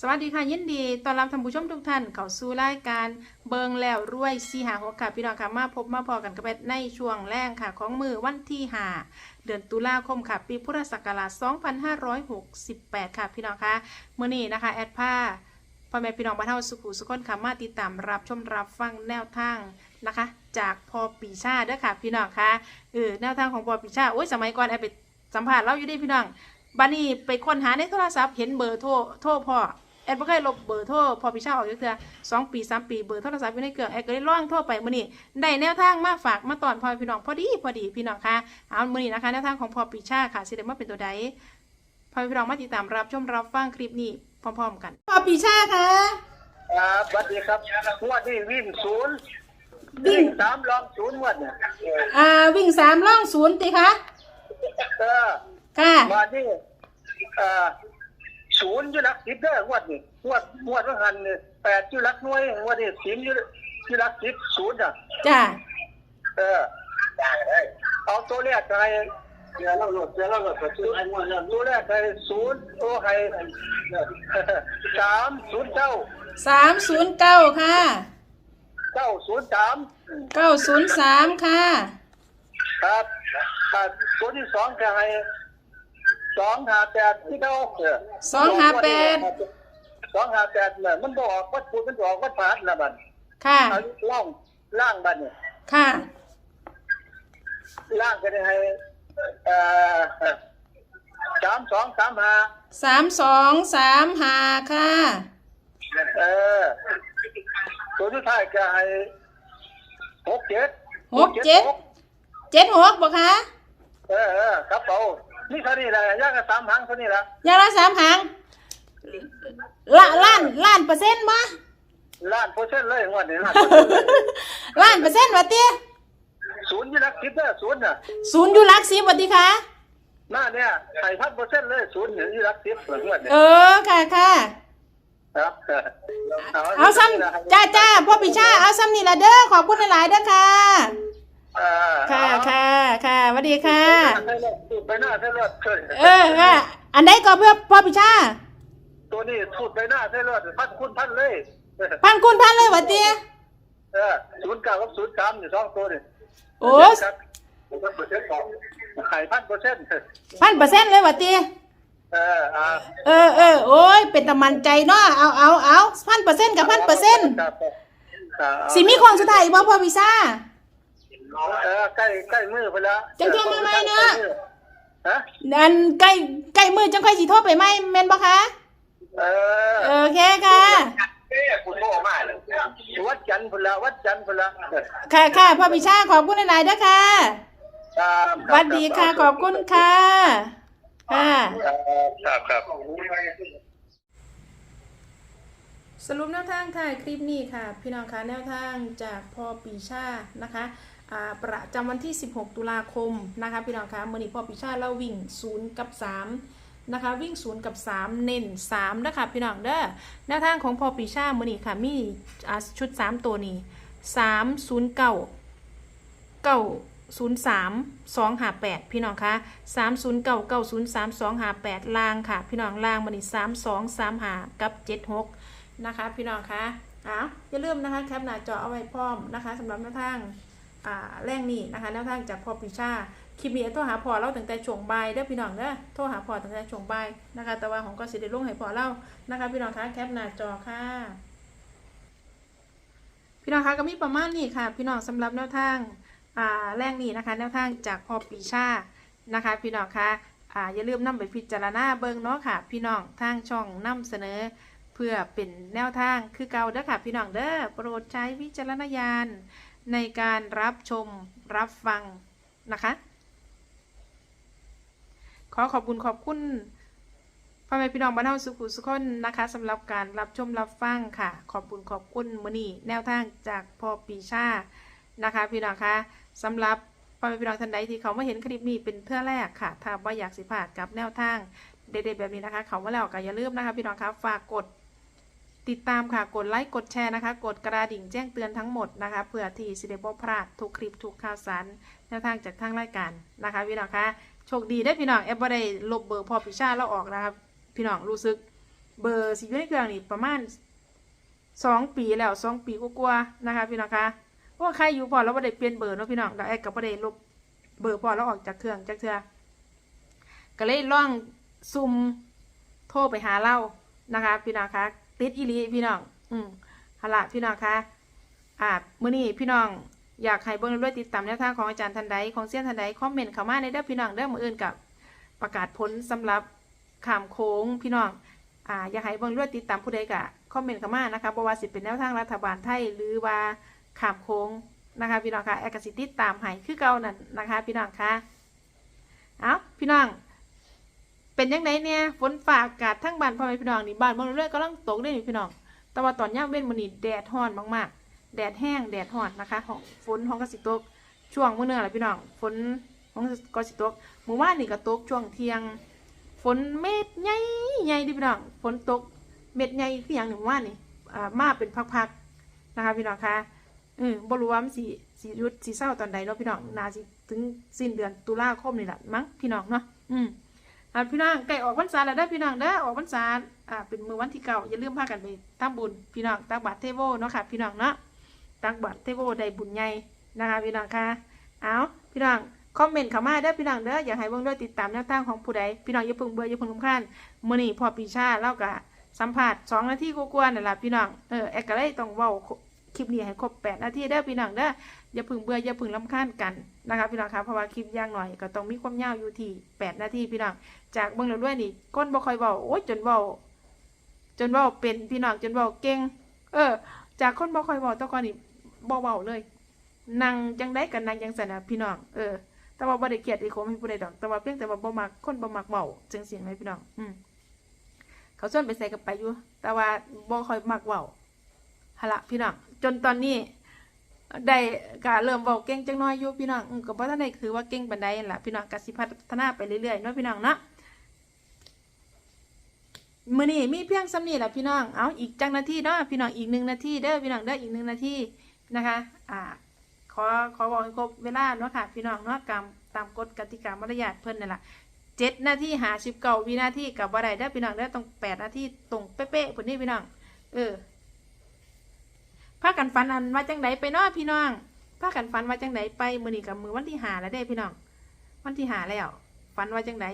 สวัสดีค่ะยินดีต้อนรับท่านผู้ชมทุกท่านเข้าสู่รายการเบิงแล้วรวยสีหาหกค่ะพี่น้องค่ะมาพบมาพอกันกับแอดในช่วงแรกค่ะ ของมือวันที่ห้าเดือนตุลาคมค่ะ ปีพุทธศักราช2568 ค่ะพี่น้องค่ะมื้อนี้นะคะ แอดผ้าพ่อแม่พี่น้องบ้านเฮาสุขุสุขคนค่ะมาติดตามรับชมรับฟังแนวทางนะคะ จากพอปีชาเด้อค่ะ พี่น้องค่ะเออแนวทางของพอปีชาโอ้ยสมัยก่อนแอดไปสัมภาษณ์เราอยู่ดิพี่น้อง บัดนี้ไปค้นหาในโทรศัพท์เห็นเบอร์โทรโทรพ่อแอดบ่เคยลบเบอร์โทรพอพี่เช่าออกอยู่เทื่อสองปีสามปีเบอร์โทรศัพท์อยู่ในเครื่องแอดก็เลยล่องโทรไปมื้อนี้ได้แนวทางมาฝากมาตอนพ่อพี่น้องพอดีพอดีพี่น้องค่ะเอามื้อนี้นะคะแนวทางของพอปีชาค่ะสิได้มาเป็นตัวใดพอพี่น้องมาติดตามรับชมรับฟังคลิปนี้พร้อมๆกันพอปีชาค่ะครับสวัสดีครับงวดนี้วิ่งศูนย์วิ่งสามรองศูนย์งวดเนี่ยอ่าวิ่งสามล่องศูนย์ติคะเออ ค่ะ มานี่เอ่อศูนย์อยู่หลักสิบเด้องวดนี้งวดงวดว่าหันเนี่ยแปดอยู่หลักหน่วยงวดนี้สิบอยู่อยู่หลักสิบศูนย์อะ จ้า เออเอาตัวแรกไปเดี๋ยวเราหลดเดี๋ยวเราหลดตัวตัวแรกไปศูนย์ตัวไห้สามศูนย์เก้าสามศูนย์เก้าค่ะเก้าศูนย์สามเก้าศูนย์สามค่ะ ครับครับตัวที่สองจะให้ สองหาแปดที่เขาเออสองห้าแปดสองหาแปดเนี่ยมันบอกวัดปูมันบอกวัดผาดนะบัดค่ะเอาล่องล่างบัดเนี่ยค่ะล่างก็ได้ให้เอ่อสามสองสามห้าสามสองสามห้าค่ะ เออตัวที่ท้ายก็ให้หกเจ็ดหกเจ็ดเจ็ดหกบ่คะเออเออครับเอา นี่เท่านี้แหละยากกับสามหางเท่านี้แหละอยางละสามหางละล้านล้านเปอร์เซ็นต์บ่ล้านเปอร์เซ็นต์เลยงวดนี้ล้านล้านเปอร์เซ็นต์วะเตี้ยศูนย์อยี่ลักสิบเด้อศูนย์น่ะศูนย์อยู่หลักสิบวะติคะหน้าเนี่ยใส่พันเปอร์เซ็นต์เลยศูนย์อยู่ลักสิบเหมือนกันเนี่ยเออค่ะค่ะครับเอาซ้ำจ้าจ้าพ่อปิชาเอาซ้ำนี่ละเด้อขอบคุณหลายๆเด้อค่ะอ่าค่ะค่ะ ค่ะสวัสดีค่ะสูดไปหน้าเส้นเลือดเออค่ะ อันใดก็เพื่อพ่อปิชา ตัวนี้สูดไปหน้าเส้นเลือดพันคุณพันเลย พันคุณพันเลยวะเตี้ย เออศูนย์เก้ากับศูนย์สามอยู่สองตัวนี่โอ้ ครับเปอร์เซ็นต์ของไข่พันเปอร์เซ็นต์พันเปอร์เซ็นต์เลยวะเตี้ย เอออ่าเออเออโอ้ย เป็นตะมันใจเนาะ เอาเอาเอาพันเปอร์เซ็นต์กับพันเปอร์เซ็นต์ครับอ่าสิมีของสุดท้ายบ่พ่อปิชา เออใกล้ใกล้มือไปแล้วจังเที่ยวมาไหมเนอะ ฮะอันใกล้ใกล้มือจังค่อยสิโทรไปไหมแม่นบ่คะเออโอเคค่ะคุณโม่มาเลยวัดจันทร์พุ่นละวัดจันทร์พุ่นละค่ะค่ะพ่อปิชาขอบคุณหลายๆเด้อค่ะครับสวัสดีค่ะขอบคุณค่ะค่ะครับครับ สรุปแนวทางถ่ายคลิปนี้ค่ะ พี่น้องคะแนวทางจากพ่อปีชานะคะอ่า ประจำวันที่ 16 ตุลาคมนะคะพี่น้องคะมือนี้พ่อปีชาเราวิ่ง 0 กับ 3 นะคะ วิ่ง 0 กับ 3 เน้น3นะคะพี่น้องเด้อแนวทางของพ่อปีชามือนี้ค่ะมีชุด 3 ตัวนี้ 3 0 9เก้าศูนย์สามสองหาแปดพี่น้องคะสามศูนย์เก้าเก้าศูนย์สามสองหาแปดลางค่ะ พี่น้องลางมันนี่สามสองสามหากับเจ็ดหกนะคะ พี่น้องคะอ้าวอย่าลืมนะคะแคปหน้าจอเอาไว้พร้อมนะคะสำหรับแนวทาง อ่าแรงนี้นะคะแนวทางจากพอปิชาคลิปนี้โทรหาพอเราตั้งแต่ช่วงบ่ายเด้อพี่น้องเด้อโทรหาพอตั้งแต่ช่วงบ่ายนะคะแต่ว่าของก็สิได้ลงให้พอเล่านะคะ พี่น้องคะแคปหน้าจอค่ะ พี่น้องคะก็มีประมาณนี้ค่ะ พี่น้องสำหรับแนวทางอ่าแรกนี้นะคะ แนวทางจากพอปีชานะคะ พี่น้องคะอ่าอย่าลืมนำไปพิจารณาเบิ่งเนาะค่ะ พี่น้องทางช่องนำเสนอ เพื่อเป็นแนวทางคือเก่าเด้อค่ะ พี่น้องเด้อโปรดใช้วิจารณญาณ ในการรับชมรับฟังนะคะ ขอขอบคุณขอบคุณพ่อแม่พี่น้องบ้านเฮาสุขุสุขคนนะคะสำหรับการรับชมรับฟังค่ะ ขอบคุณขอบคุณมื้อนี้แนวทางจากพ่อปีชานะคะ พี่น้องคะสำหรับพ่อแม่พี่น้องท่านใดที่เขามาเห็นคลิปนี้เป็นเทื่อแรกค่ะ ถ้าว่าอยากสิพลาดกับแนวทางเด็ดๆแบบนี้นะคะ เขามาแล้วก็อย่าลืมนะคะ พี่น้องคะฝากกด ติดตามค่ะ กดไลค์ กดแชร์นะคะ กดกระดิ่งแจ้งเตือนทั้งหมดนะคะ เพื่อที่สิได้บ่พลาดทุกคลิปทุกข่าวสารแนวทางจากทางรายการนะคะ พี่น้องคะโชคดีได้พี่น้องแอบบ่ได้ลบเบอร์พอปีชาเราออกนะครับพี่น้องรู้สึกเบอร์สิอยู่ในเครื่องนี่ประมาณสองปีแล้วสองปีกว่าๆนะคะ พี่น้องคะเพราะว่าใครอยู่พอเราไม่ได้เปลี่ยนเบอร์เนาะพี่น้องเราแอดกับไม่ได้ลบเบอร์พอเราออกจากเครื่องจากเทือก็เลยล่องซุ่มโทรไปหาเรานะคะ พี่น้องคะ ติดอีลีพี่น้อง อืมฮาละพี่น้องคะอ่ามื้อนี้พี่น้องอยากให้เบิ่งด้วยติดตามแนวทางของอาจารย์ทันใดของเซียนทันใดคอมเมนต์เข้ามาในเด้อพี่น้องเด้อมื้ออื่นกับประกาศผลสำหรับขามโค้งพี่น้องอ่าอยากให้เบิ่งด้วยติดตามผู้ใดกะคอมเมนต์เข้ามานะคะบ่ว่าสิเป็นแนวทางรัฐบาลไทยหรือว่าขามโค้งนะคะพี่น้องคะแอกสิติดตามให้คือเก่านั่นนะคะ พี่น้องคะเอาพี่น้อง เป็นยังไงเนี่ยฝนฟ้าอากาศทั้งบ้านพ่อแม่พี่น้องนี่บ้านเมืองเรื่อยๆกำลังตกเลยนี่พี่น้อง แต่ว่าตอนย่ามเว้นมื้อนี้แดดร้อนมากๆ แดดแห้งแดดร้อนนะคะของฝนของกสิตกช่วงเมื้อเนึงแหละพี่น้องฝนของกสิตกเมื่อวานนี่ก็ตกช่วงเที่ยง ฝนเม็ดใหญ่ใหญ่ดิพี่น้องฝนตกเม็ดใหญ่คืออย่างหนึ่งว่านี่อ่ามาเป็นพักๆนะคะพี่น้องคะเออบรูว่ามันสีสียุดสีเศร้าตอนใดเนาะพี่น้องนาสิถึงสิ้นเดือนตุลาคมนี่แหละมั้งพี่น้องเนาะอืม อ่าพี่น้องใกล้ออกพรรษาแล้วเด้พี่น้องเด้ออกพรรษาอ่าเป็นมือวันที่เก่าอย่าลืมพากันไปตั้งบุญพี่น้องตักบาตรเทโวเนาะค่ะพี่น้องเนาะตักบาตรเทโวได้บุญใหญ่นะคะพี่น้องค่ะเอาพี่น้องคอมเมนต์เข้ามาเด้พี่น้องเด้ออยากให้เบิ่งด้วยติดตามแนวทางของผู้ใดพี่น้องอย่าเพิ่งเบื่ออย่าเพิ่งรำคาญมื้อนี้พอปีชาเล่าก็สัมภาษณ์2นาทีกว่าๆนั่นล่ะพี่น้องเออแอกก็เลยต้องเว้าคลิปนี้ให้ครบ8นาทีเด้อพี่น้องเด้อ อย่าพิ่งเบื่ออย่าพิ่งรำคาญกันนะคะพี่น้องคะเพราะว่าคลิปย่างหน่อยก็ต้องมีความยาวอยู่ที่8นาทีพี่น้องจากเบิ่งแล้วด้วยนี่ก้นบ่คอยเว้าโอ้ยจนเว้าจนเว้าเป็นพี่น้องจนเว้าเก่งเออ จากคนบ่คอยเว้าตะกอนนี่บ่เว้าเลยนั่งจังได๋กันนั่งจังซั่นะพี่น้องเออแต่ว่าบ่ได้เกลียดอีโคมให้ผู้ใดดอกแต่ว่าเพียงแต่ว่าบ่มักคนบ่มักเว้าจังซี่ไหมพี่น้องอืมเขาชวนไปใส่กับไปอยู่ แต่ว่าบ่คอยมักเว้าหั่นละพี่น้องจนตอนนี้ ได้ก็เริ่มเว้าเก่งจังน้อยอยู่พี่น้องก็บ่ทันได้ถือว่าเก่งปานใดนั่นล่ะพี่น้องกสิพัฒนาไปเรื่อยๆเนาะพี่น้องเนาะมื้อนี้มีเพียงส่ำนี้แหละพี่น้องเอาอีกจังนาทีเนาะพี่น้องอีกหนึ่งนาทีเด้อพี่น้องเด้ออีกหนึ่งนาทีนะคะ อ่า ขอขอบอกให้ครบเวลาเนาะค่ะ พี่น้องเนาะตามตามกฎกติกามารยาทเพิ่นนั่แหละเจ็ดนาทีหาสิบเก้าวินาทีกับว่าใดได้อพี่น้องได้อต้องแปดนาทีตรงเป๊ะๆเพิ่นนี่พี่น้องเออ พากันฝันอันว่าจังไดไปเนาะพี่น้องพากันฝันว่าจังไดไปมือนี้กับมือวันที่หาแล้วเด้พี่น้อง วันที่หาแล้วฝันว่าจังได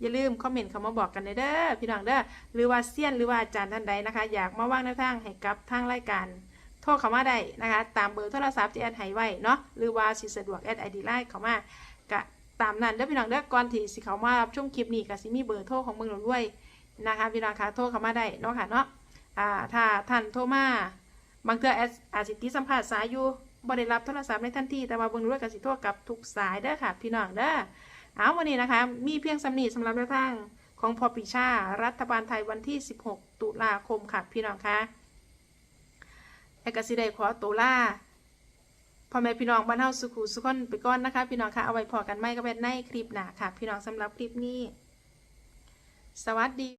อย่าลืมคอมเมนต์เข้ามาบอกกันเด้อพี่น้องเด้อหรือว่าเซียนหรือว่าอาจารย์ท่านใดนะคะ อยากมาว่างแนวทางให้กับทางรายการโทรเข้ามาได้นะคะ ตามเบอร์โทรศัพท์ที่แอดให้ไว้เนาะหรือว่าสิสะดวกแอดไอดีไลน์เข้ามากะตามนั้นเด้อพี่น้องเด้อก่อนที่สิเข้ามารับชมคลิปนี้ก็สิมีเบอร์โทรของเมืองเราด้วยนะคะพี่น้องคะโทรเข้ามาได้เนาะค่ะเนาะอ่าถ้าท่านโทรมา บางเทื่อแอดอาจสิติสัมภาษณ์สายอยู่บ่ได้รับโทรศัพท์ในทันทีแต่ว่าเบิ่งรู้ก็สิโทรกับทุกสายเด้อค่ะ พี่น้องเด้อเอาวันนี้นะคะ มีเพียงสำนีสำหรับแนวทางของพอปิชา รัฐบาลไทยวันที่ 16 ตุลาคมค่ะ พี่น้องคะแอกสิได้ขอตัวลาพ่อแม่พี่น้องบ้านเฮาสุขุสุขคนไปก่อนนะคะ พี่น้องคะเอาไว้พอกันไม่ก็เป็นในคลิปหนาค่ะ พี่น้องสำหรับคลิปนี้ สวัสดี